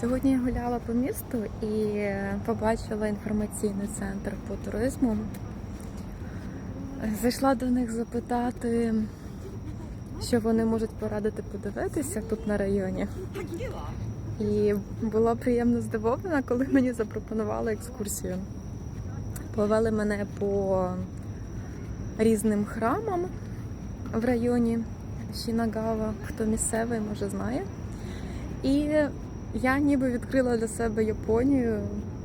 Сьогодні я гуляла по місту і побачила інформаційний центр по туризму. Зайшла до них запитати, що вони можуть порадити подивитися тут на районі. І була приємно здивована, коли мені запропонували екскурсію. Повели мене по різним храмам в районі Шинагава, хто місцевий, може знає. І я ніби відкрила для себе Японію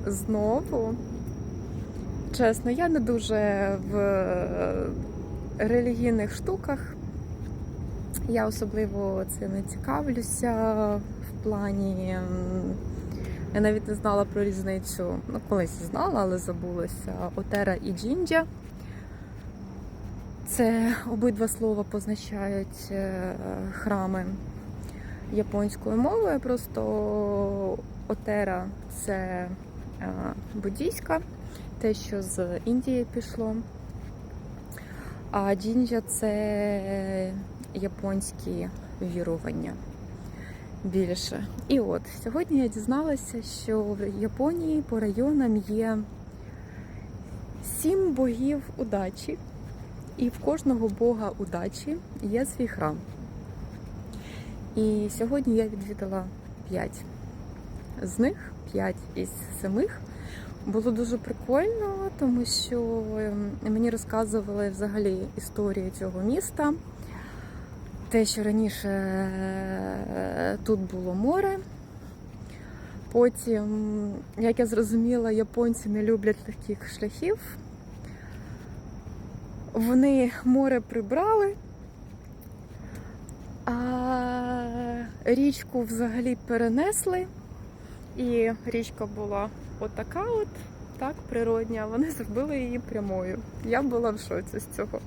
знову. Чесно, я не дуже в релігійних штуках. Я особливо цим не цікавлюся в плані. Я навіть не знала про різницю. Ну, колись знала, але забулася. Отера і джінджа. Це обидва слова позначають е, храми японською мовою. Просто отера це е, буддійська, те, що з Індії пішло. А джінджа це японські вірування більше. І от сьогодні я дізналася, що в Японії по районам є сім богів удачі, і в кожного бога удачі є свій храм. І сьогодні я відвідала 5 з них, 5 із самих. Було дуже прикольно, тому що ем, мені розказували взагалі історію цього міста. Те, що раніше е, тут було море. Потім, як я зрозуміла, японці не люблять легких шляхів. Вони море прибрали, а річку взагалі перенесли. І річка була отака от, так, природня, вони зробили її прямою. Я була в шоці з цього.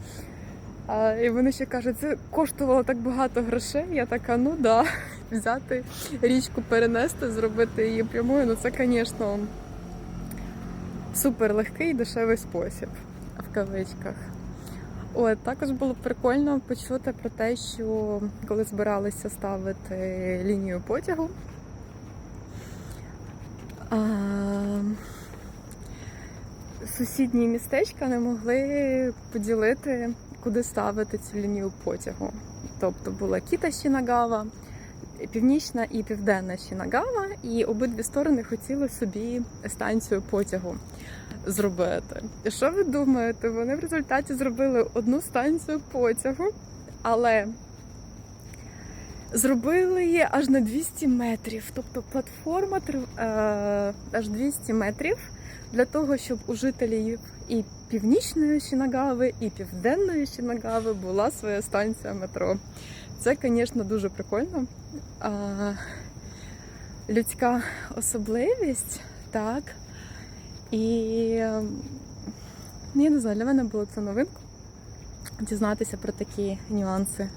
А, і вони ще кажуть, це коштувало так багато грошей. Я така, ну да, взяти річку, перенести, зробити її прямою. Ну це, звісно, супер легкий і дешевий спосіб в кавичках. От, також було прикольно почути про те, що коли збиралися ставити лінію потягу, а, сусідні містечка не могли поділити, куди ставити цю лінію потягу. Тобто була Кіта Шинагава, північна і південна Шинагава, і обидві сторони хотіли собі станцію потягу зробити. І що ви думаєте? Вони в результаті зробили одну станцію потягу, але зробили її аж на 200 метрів. Тобто платформа е, аж 200 метрів для того, щоб у жителів і північної Шинагави, і південної Шинагави була своя станція метро. Це, звісно, дуже прикольно. Людська особливість, так. І ем, ну, я не знаю, для мене було це новинку дізнатися про такі нюанси.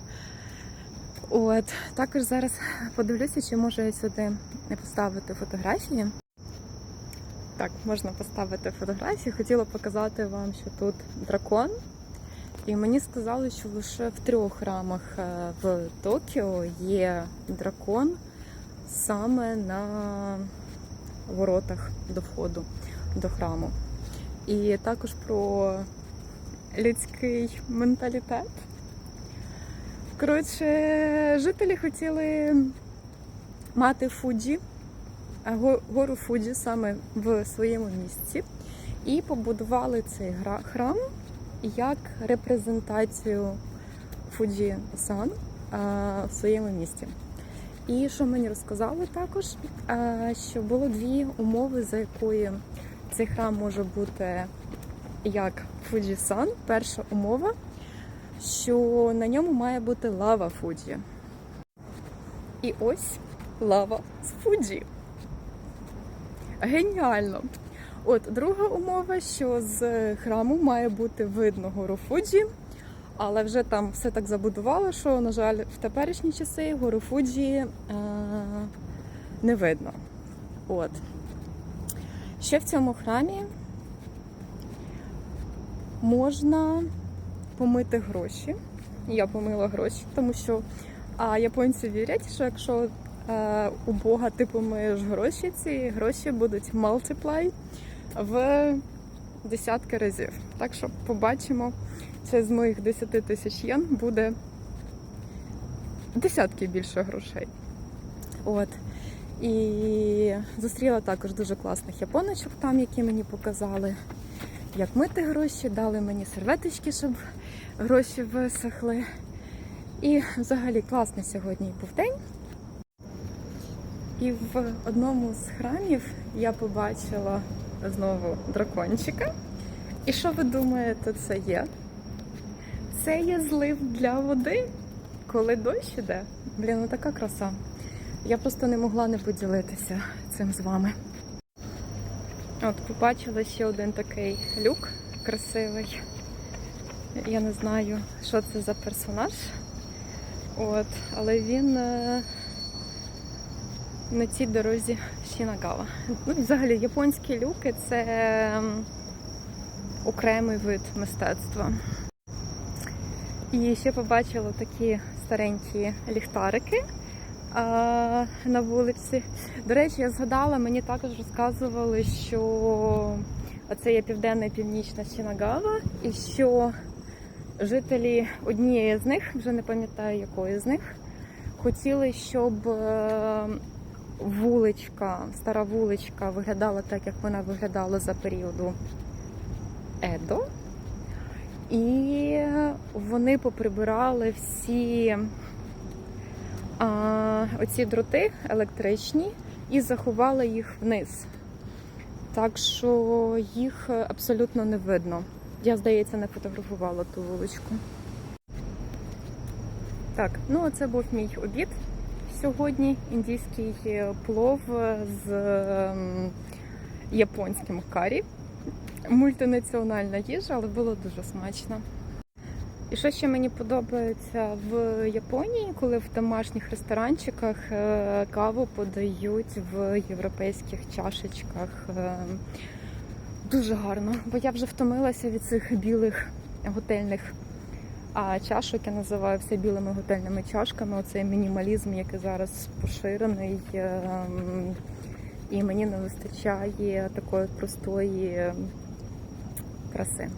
От, також зараз подивлюся, чи можу я сюди поставити фотографії. Так, можна поставити фотографії. Хотіла показати вам, що тут дракон. І мені сказали, що лише в трьох храмах е, в Токіо є дракон саме на воротах до входу до храму. І також про людський менталітет. Коротше, жителі хотіли мати Фуджі, гору Фуджі саме в своєму місці, і побудували цей храм як репрезентацію Фуджі Сан в своєму місті. І що мені розказали також, що було дві умови, за якої цей храм може бути як Фуджі-сан. Перша умова, що на ньому має бути лава Фуджі. І ось лава з Фуджі. Геніально! От друга умова, що з храму має бути видно гору Фуджі, але вже там все так забудувало, що, на жаль, в теперішні часи гору Фуджі е- не видно. От. Ще в цьому храмі можна помити гроші. Я помила гроші, тому що а, японці вірять, що якщо е, у Бога, типу, ми ж гроші, ці гроші будуть multiply в десятки разів. Так що побачимо, це з моїх 10 тисяч єн буде десятки більше грошей. От. І зустріла також дуже класних японочок там, які мені показали, як мити гроші, дали мені серветочки, щоб гроші висохли. І взагалі класний сьогодні був день. І в одному з храмів я побачила знову дракончика. І що ви думаєте, це є? Це є злив для води, коли дощ іде. Блін, ну така краса. Я просто не могла не поділитися цим з вами. От, побачила ще один такий люк красивий. Я не знаю, що це за персонаж. От, але він е, на цій дорозі Шінагава. Ну, взагалі, японські люки це ем, окремий вид мистецтва. І ще побачила такі старенькі ліхтарики на вулиці. До речі, я згадала, мені також розказували, що це є південна і північна Шінагава, і що жителі однієї з них, вже не пам'ятаю якої з них, хотіли, щоб е, вуличка, стара вуличка виглядала так, як вона виглядала за періоду Едо. І вони поприбирали всі оці дроти електричні і заховали їх вниз. Так що їх абсолютно не видно. Я, здається, не фотографувала ту вуличку. Так, ну це був мій обід сьогодні. Індійський плов з ем, японським карі. Мультинаціональна їжа, але було дуже смачно. І що ще мені подобається в Японії, коли в домашніх ресторанчиках е, каву подають в європейських чашечках. Е, Дуже гарно, бо я вже втомилася від цих білих готельних чашок, я називаю все білими готельними чашками. Оцей мінімалізм, який зараз поширений. ем, І мені не вистачає такої простої краси.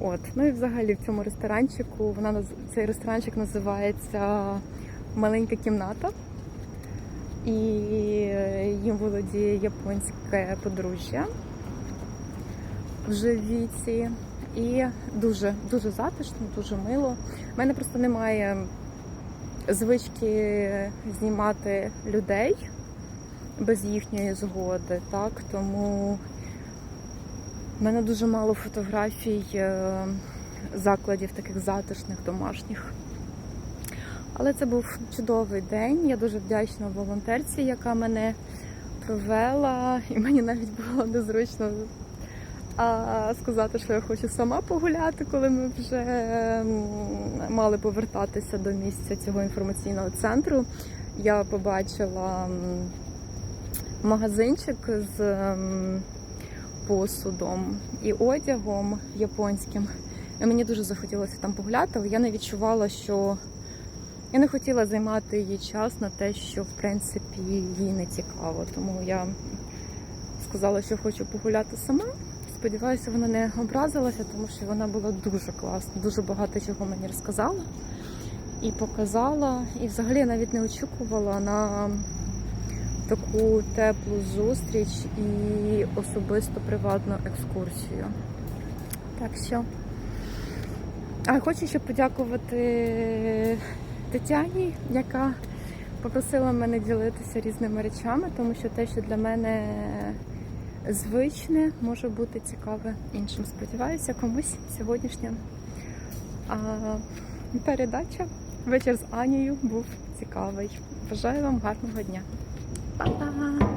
От. Ну і взагалі в цьому ресторанчику вона цей ресторанчик називається Маленька кімната. І їм володіє японське подружжя вже в віці. І дуже дуже затишно, дуже мило. У мене просто немає звички знімати людей без їхньої згоди, так тому в мене дуже мало фотографій е, закладів таких затишних домашніх. Але це був чудовий день. Я дуже вдячна волонтерці, яка мене провела, і мені навіть було незручно сказати, що я хочу сама погуляти, коли ми вже мали повертатися до місця цього інформаційного центру. Я побачила магазинчик з посудом і одягом японським. І мені дуже захотілося там погуляти, але я не відчувала, що я не хотіла займати її час на те, що в принципі їй не цікаво. Тому я сказала, що хочу погуляти сама. Сподіваюся, вона не образилася, тому що вона була дуже класна, дуже багато чого мені розказала і показала. І взагалі навіть не очікувала на таку теплу зустріч і особисто приватну екскурсію. Так що. А хочу ще подякувати Тетяні, яка попросила мене ділитися різними речами, тому що те, що для мене звичне, може бути цікаве іншим. Сподіваюся, комусь сьогоднішня а, передача вечір з Анією був цікавий. Бажаю вам гарного дня. 拜爸？